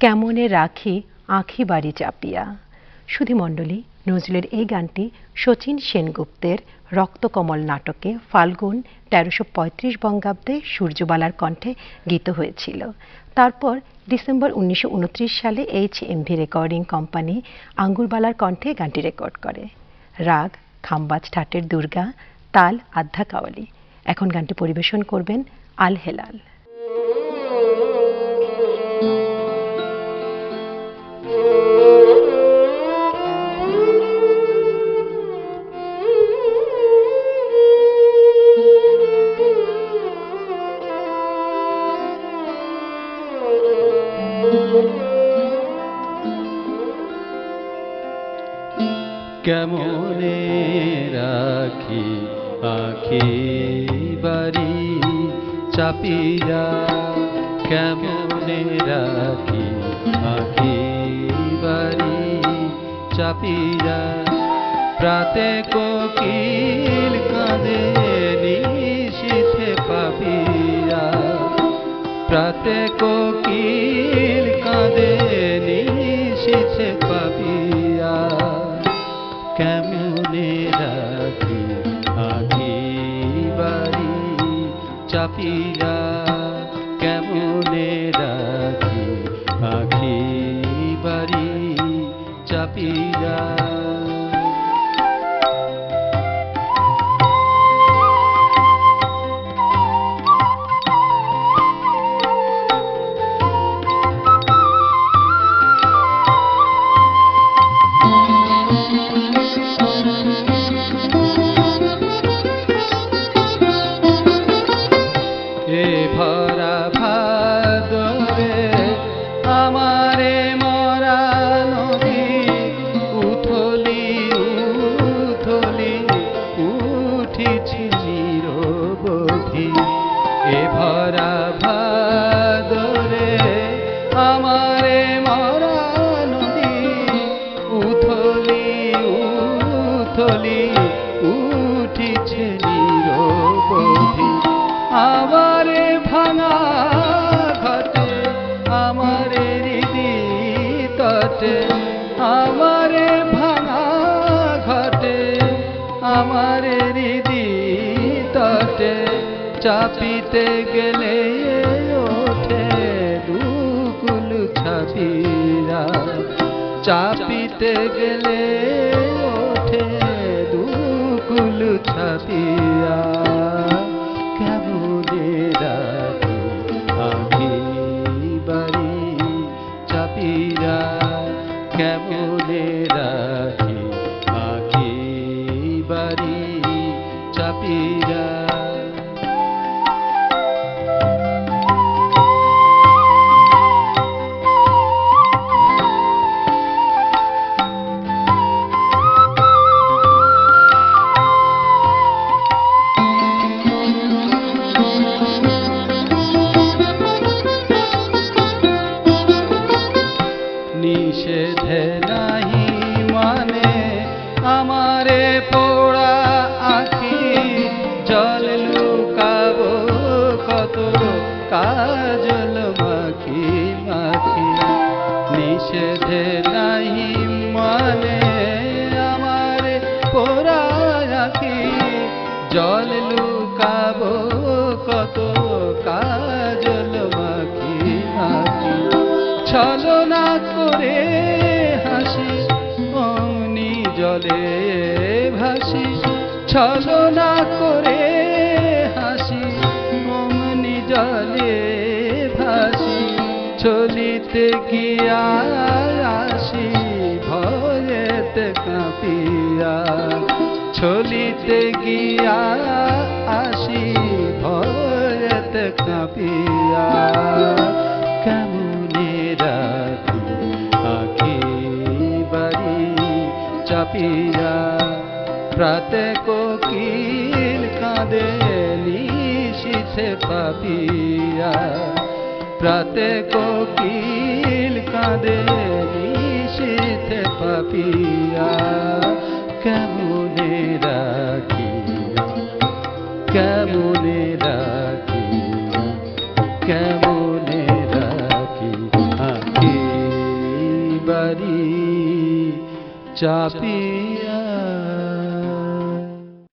কেমনে রাখি আঁখি বাড়ি চাপিয়া? সুধিমণ্ডলী নজরুলের এই গানটি শচীন সেনগুপ্তের রক্তকমল নাটকে ফাল্গুন তেরোশো পঁয়ত্রিশ বঙ্গাব্দে সূর্যবালার কণ্ঠে গীত হয়েছিল। তারপর ডিসেম্বর উনিশশো উনত্রিশ সালে এইচ এমভি রেকর্ডিং কোম্পানি আঙ্গুরবালার কণ্ঠে গানটি রেকর্ড করে। রাগ, খাম্বাজ ঠাটের দুর্গা, তাল আধ্যা কাওয়ালি এখন গানটি পরিবেশন করবেন আল হেলাল কেমনে রাখি আখি বাড়ি চাপিয়া কেমনে রাখি আখি বাড়ি চাপিয়া প্রাতে কোকিল কাঁদে, নিশীথে পাপিয়া প্রাতে কোকিল কাঁদে, নিশীথে কেমনে আখি বাড়ি চাপিয়া আমারে মরা নদী, উথলি উথলি, উঠিছে নিরবধি। আমারে ভাঙা ঘটে, আমারে হৃদি তটে, আমারে ভাঙা ঘটে, আমারে হৃদি তটে। চাপিতে গেলে চাপিতে গেলে ওঠে দুকুল ছাপিয়া কেমনে রাখি আমি বাড়ি চাপিরা রাখি নিষেধে নাহি মানে আমারে পোড়া আখি, জল লুকাবো কত কাজল মাখি মাখি। নিষেধে নাহি মানে আমারে পোড়া আখি, জল লুকাবো কত কাজল ছলনা করে হাসি অমনি জলে ভাসি। ছলনা করে হাসি অমনি জলে ভাসি। চলিতে গিয়া আসি, ভয়েতে কাঁপিয়া। চলিতে গিয়া আসি, ভয়েতে কাঁপিয়া। প্রাতে কোকিল কাঁদে নিশীথে পাপিয়া। প্রাতে কোকিল কাঁদে নিশীথে পাপিয়া। কেমনে রাখি কেমনে রাখি কেমনে রাখি আঁকি বাড়ি চাপিয়া।